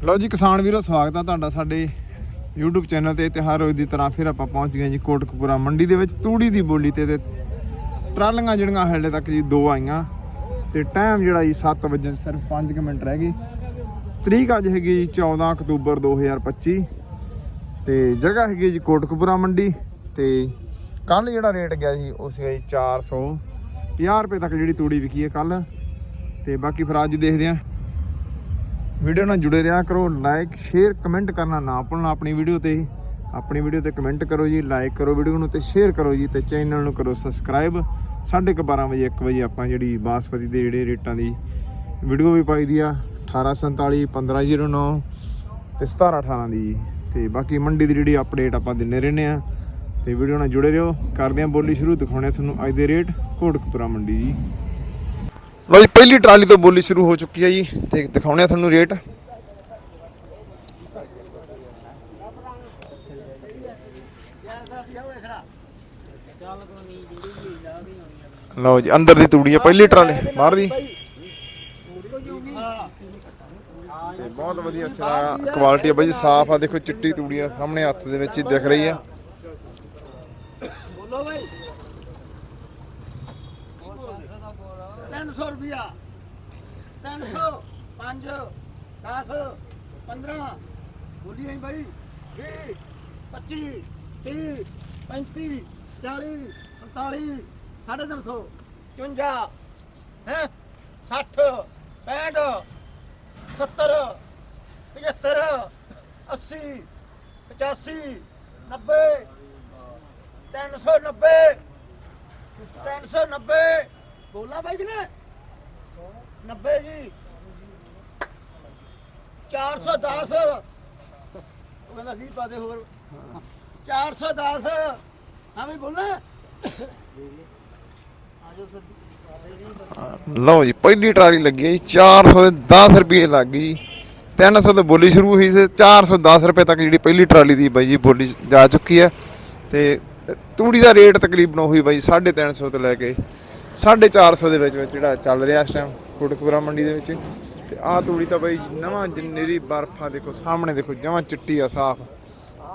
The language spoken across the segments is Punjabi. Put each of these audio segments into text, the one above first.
ਲਓ ਜੀ, ਕਿਸਾਨ ਵੀਰੋ, ਸਵਾਗਤ ਆ ਤੁਹਾਡਾ ਸਾਡੇ YouTube ਚੈਨਲ ਤੇ ਤੇ ਹਰ ਰੋਜ਼ ਦੀ ਤਰ੍ਹਾਂ ਫਿਰ ਆਪਾਂ ਪਹੁੰਚ ਗਏ ਜੀ ਕੋਟਕਪੂਰਾ ਮੰਡੀ ਦੇ ਵਿੱਚ, ਤੂੜੀ ਦੀ ਬੋਲੀ ਤੇ ਤੇ ਟਰਾਲੀਆਂ ਜਿਹੜੀਆਂ ਹਲੇ ਤੱਕ ਜੀ ਦੋ ਆਈਆਂ ਤੇ ਟਾਈਮ ਜਿਹੜਾ ਜੀ 7 ਵਜੇ ਸਿਰਫ 5 ਮਿੰਟ ਰਹਿ ਗਏ ਤਰੀਕ ਅੱਜ ਹੈਗੀ ਜੀ 14 ਅਕਤੂਬਰ 2025 ਤੇ ਜਗ੍ਹਾ ਹੈਗੀ ਜੀ ਕੋਟਕਪੂਰਾ ਮੰਡੀ ਤੇ ਕੱਲ ਜਿਹੜਾ ਰੇਟ ਗਿਆ ਸੀ ਉਹ ਸੀਗਾ ਜੀ 450 ਰੁਪਏ ਤੱਕ ਜਿਹੜੀ ਤੂੜੀ ਵਿਕੀ ਹੈ ਕੱਲ ਤੇ ਬਾਕੀ ਫਿਰ ਅੱਜ ਦੇਖਦੇ ਆਂ ਵੀਡੀਓ ਨਾਲ ਜੁੜੇ ਰਿਹਾ ਕਰੋ ਲਾਈਕ ਸ਼ੇਅਰ ਕਮੈਂਟ ਕਰਨਾ ਨਾ ਭੁੱਲਣਾ ਆਪਣੀ ਵੀਡੀਓ ਤੇ। ਆਪਣੀ ਵੀਡੀਓ ਤੇ ਕਮੈਂਟ ਕਰੋ ਜੀ ਲਾਈਕ ਕਰੋ ਵੀਡੀਓ ਨੂੰ ਤੇ ਸ਼ੇਅਰ ਕਰੋ ਜੀ ਤੇ ਚੈਨਲ ਨੂੰ ਕਰੋ ਸਬਸਕ੍ਰਾਈਬ 12:30 ਵਜੇ 1 ਵਜੇ ਆਪਾਂ ਜਿਹੜੀ ਬਾਸਪਤੀ ਦੇ ਜਿਹੜੇ ਰੇਟਾਂ ਦੀ ਵੀਡੀਓ ਵੀ ਪਾਈ ਦੀ ਆ 1847 1509 ਤੇ 1718 ਦੀ। ਜੀ। ਤੇ ਬਾਕੀ ਮੰਡੀ ਦੀ ਜਿਹੜੀ ਅਪਡੇਟ ਆਪਾਂ ਦਿੰਦੇ ਰਹਿੰਦੇ ਆ। ਤੇ ਵੀਡੀਓ ਨਾਲ ਜੁੜੇ ਰਹੋ। ਕਰਦੇ ਆ ਬੋਲੀ ਸ਼ੁਰੂ, ਦਿਖਾਉਣੇ ਆ ਤੁਹਾਨੂੰ ਅੱਜ ਦੇ ਰੇਟ ਕੋਟਕਪੁਰਾ ਮੰਡੀ ਜੀ। ਲੋ ਜੀ ਪਹਿਲੀ ਟਰਾਲੀ ਤੋਂ ਬੋਲੀ ਸ਼ੁਰੂ ਹੋ ਚੁੱਕੀ ਹੈ ਜੀ ਤੇ ਦਿਖਾਉਣੇ ਆ ਤੁਹਾਨੂੰ ਰੇਟ। ਲਓ ਜੀ, ਅੰਦਰ ਦੀ ਤੂੜੀ ਹੈ, ਪਹਿਲੀ ਟਰਾਲੀ, ਬਾਹਰ ਦੀ। ਤੇ ਬਹੁਤ ਵਧੀਆ ਸਿਰਾ ਕੁਆਲਿਟੀ ਹੈ ਬਾਈ ਜੀ ਸਾਫ਼ ਆ, ਦੇਖੋ ਚਿੱਟੀ ਤੂੜੀ ਆ, ਸਾਹਮਣੇ ਹੱਥ ਦੇ ਵਿੱਚ ਦਿਖ ਰਹੀ ਆ ਬੋਲੋ ਭਾਈ 300 ਰੁਪਿਆ 300 5 10 15 ਬੋਲੀਏ ਭਾਈ 20 25 30 35 40 45 350 54 ਹੈ? 60 65 70 75 80 85 90 390 390 ਬੋਲਾ ਬਾਈ ਜੀ ਨੇ 90 ਜੀ। 410 ਉਹ ਕਹਿੰਦਾ 20 ਪਾ ਦੇ ਹੋਰ। 410 ਹਾਂ ਵੀ ਬੋਲਣਾ। ਆਜੋ ਸਰ ਲਓ ਜੀ, ਪਹਿਲੀ ਟਰਾਲੀ ਲੱਗੀ ਹੈ ਜੀ 400 ਦੇ 10 ਰੁਪਏ ਲੱਗ ਗਈ। 300 ਤੋਂ ਬੋਲੀ ਸ਼ੁਰੂ ਹੋਈ ਤੇ 410 ਰੁਪਏ ਤੱਕ ਜਿਹੜੀ ਪਹਿਲੀ ਟਰਾਲੀ ਦੀ ਬਾਈ ਜੀ ਬੋਲੀ ਜਾ ਚੁੱਕੀ ਹੈ। ਤੇ ਤੂੜੀ ਦਾ ਰੇਟ ਤਕਰੀਬਨ ਉਹੀ ਬਾਈ 350 ਤੋਂ ਲੈ ਕੇ 450 ਦੇ ਵਿੱਚ ਵਿੱਚ ਜਿਹੜਾ ਚੱਲ ਰਿਹਾ ਇਸ ਟਾਈਮ ਕੋਟਕਪੁਰਾ ਮੰਡੀ ਦੇ ਵਿੱਚ। ਤੇ ਆਹ ਤੂੜੀ ਤਾਂ ਬਾਈ ਨਵਾਂ ਜਨੇਰੀ ਬਰਫਾ ਦੇਖੋ ਸਾਹਮਣੇ ਦੇਖੋ ਜਮਾਂ ਚਿੱਟੀ ਆ ਸਾਫ਼।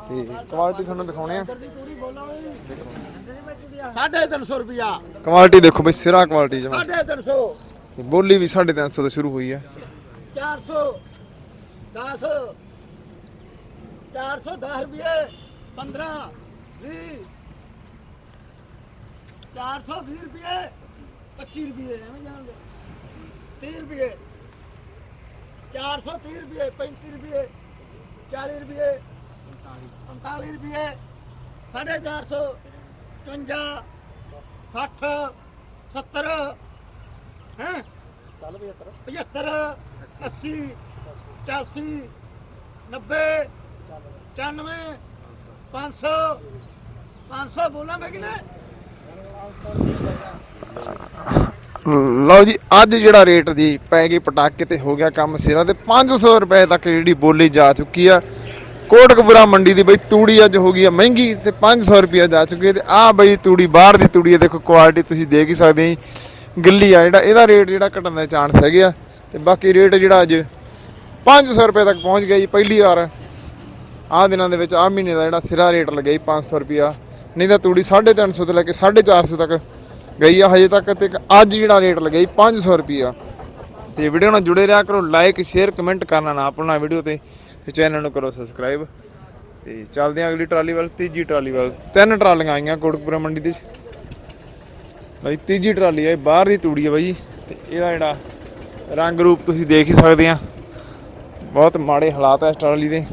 ਤੇ ਕੁਆਲਿਟੀ ਤੁਹਾਨੂੰ ਦਿਖਾਉਣੇ ਆ। ਸਾਢੇ 300 ਰੁਪਿਆ ਕੁਆਲਿਟੀ ਦੇਖੋ ਬਈ ਸਿਰਾ ਕੁਆਲਿਟੀ ਜਮਾਂ। ਸਾਢੇ 300 ਤੇ ਬੋਲੀ ਵੀ 350 ਤੋਂ ਸ਼ੁਰੂ ਹੋਈ ਹੈ 400 10 410 ਰੁਪਏ 15 20 420 ਰੁਪਏ 25 ਰੁਪਏ ਐਵੇਂ ਜਾਣਗੇ 30 ਰੁਪਏ 430 ਰੁਪਏ 35 ਰੁਪਏ 40 ਰੁਪਏ 45 ਰੁਪਏ 450 55 60 70 ਹੈ? ਚੱਲ 75 75 80 85 90 95 500 500 ਬੋਲਾਂ ਮੈਂ ਕਿਨੇ ਲਓ ਜੀ, ਅੱਜ ਜਿਹੜਾ ਰੇਟ ਦੀ ਪੈ ਗਈ ਪਟਾਕੇ ਤੇ ਹੋ ਗਿਆ ਕੰਮ ਸਿਰਾਂ ਤੇ 500 ਰੁਪਏ ਤੱਕ ਜਿਹੜੀ ਬੋਲੀ ਜਾ ਚੁੱਕੀ ਆ। ਕੋਟਕਪੁਰਾ ਮੰਡੀ ਦੀ ਬਈ ਤੂੜੀ ਅੱਜ ਹੋ ਗਈ ਆ ਮਹਿੰਗੀ ਤੇ 500 ਰੁਪਏ ਜਾ ਚੁੱਕੀ ਹੈ ਤੇ ਆ ਬਈ ਤੂੜੀ, ਬਾਹਰ ਦੀ ਤੂੜੀ ਹੈ ਦੇਖੋ ਕੁਆਲਿਟੀ ਤੁਸੀਂ ਦੇਖ ਹੀ ਸਕਦੇ ਹੋ ਗਿੱਲੀ ਆ ਜਿਹੜਾ, ਇਹਦਾ ਰੇਟ ਜਿਹੜਾ ਘਟਣ ਦਾ ਚਾਂਸ ਹੈਗੇ ਆ। ਤੇ ਬਾਕੀ ਰੇਟ ਜਿਹੜਾ ਅੱਜ 500 ਰੁਪਏ ਤੱਕ ਪਹੁੰਚ ਗਿਆ ਜੀ ਪਹਿਲੀ ਵਾਰ। ਆਹ ਦਿਨਾਂ ਦੇ ਵਿੱਚ, ਆਹ ਮਹੀਨੇ ਦਾ ਜਿਹੜਾ ਸਿਰਾ ਰੇਟ ਲੱਗਿਆ ਜੀ 500 ਰੁਪਿਆ ਨਹੀਂ ਤਾਂ ਤੂੜੀ 350 ਤੋਂ ਲੈ ਕੇ 450 ਤੱਕ ਗਈ ਆ ਹਜੇ ਤੱਕ ਤੇ ਅੱਜ ਜਿਹੜਾ ਰੇਟ ਲੱਗਿਆ ਜੀ 500 ਰੁਪਿਆ ਤੇ ਵੀਡੀਓ ਨਾਲ ਜੁੜੇ ਰਿਹਾ ਕਰੋ ਲਾਈਕ ਸ਼ੇਅਰ ਕਮੈਂਟ ਕਰਨਾ ਨਾ ਆਪਣਾ ਵੀਡੀਓ ਤੇ ਤੇ ਚੈਨਲ ਨੂੰ ਕਰੋ ਸਬਸਕ੍ਰਾਈਬ ਤੇ ਚੱਲਦੇ ਆਂ ਅਗਲੀ ਟਰਾਲੀ ਵੱਲ, ਤੀਜੀ ਟਰਾਲੀ ਵੱਲ। ਤਿੰਨ ਟਰਾਲੀਆਂ ਆਈਆਂ ਕੋਟਕਪੁਰਾ ਮੰਡੀ ਦੇ ਬਾਈ, ਤੀਜੀ ਟਰਾਲੀ ਹੈ ਬਾਹਰ ਦੀ ਤੂੜੀ ਹੈ ਬਾਈ। ਤੇ ਇਹਦਾ ਜਿਹੜਾ ਰੰਗ ਰੂਪ ਤੁਸੀਂ ਦੇਖ ਹੀ ਸਕਦੇ ਆ। ਬਹੁਤ ਮਾੜੇ ਹਾਲਾਤ ਆ ਇਸ ਟਰਾਲੀ ਦੇ।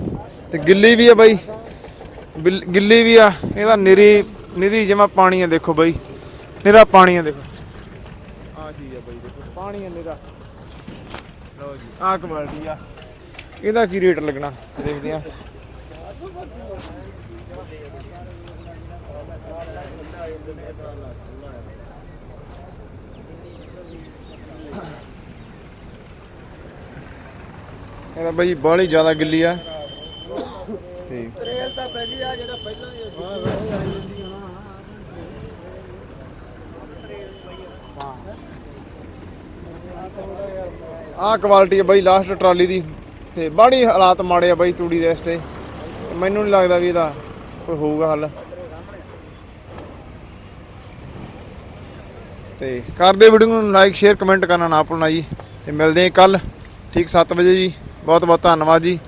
ਤੇ ਗਿੱਲੀ ਵੀ ਆ ਬਾਈ। ਬਿਲ- ਗਿੱਲੀ ਵੀ ਆ। ਇਹਦਾ ਨਿਰੀ ਨਿਰੀ ਜਿਵੇਂ ਪਾਣੀ ਆ ਦੇਖੋ ਬਾਈ। ਨਿਰਾ ਪਾਣੀ ਆ ਦੇਖੋ। ਆ ਚੀਜ਼ ਆ ਬਾਈ ਦੇਖੋ ਪਾਣੀ ਆ ਨਿਰਾ। ਲਓ ਜੀ। ਆ ਕੁਆਲਿਟੀ ਆ। ਇਹਦਾ ਕੀ ਰੇਟ ਲੱਗਣਾ? ਦੇਖਦੇ ਆ ਇਹਦਾ ਬਾਈ ਬਾਹਲੀ ਜ਼ਿਆਦਾ ਗਿੱਲੀ ਆ। ਤੇ ਤਰੇਲ ਤਾਂ ਪੈ ਗਈ ਆ ਜਿਹੜਾ ਪਹਿਲਾਂ ਹੀ ਆਹ ਕੁਆਲਿਟੀ ਹੈ ਬਾਈ ਲਾਸਟ ਟਰਾਲੀ ਦੀ। ਤੇ ਬਾੜੀ ਹਾਲਾਤ ਮਾੜੇ ਆ ਬਾਈ ਤੂੜੀ ਦੇ ਇਸ ਤੇ। ਮੈਨੂੰ ਨਹੀਂ ਲੱਗਦਾ ਵੀ ਇਹਦਾ ਕੋਈ ਹੋਊਗਾ ਹੱਲ। ਤੇ ਕਰਦੇ ਵੀਡੀਓ ਨੂੰ ਲਾਈਕ ਸ਼ੇਅਰ ਕਮੈਂਟ ਕਰਨਾ ਨਾ ਭੁੱਲਣਾ ਜੀ। ਤੇ ਮਿਲਦੇ ਹਾਂ ਕੱਲ ਠੀਕ 7 ਵਜੇ ਜੀ। ਬਹੁਤ ਬਹੁਤ ਧੰਨਵਾਦ ਜੀ।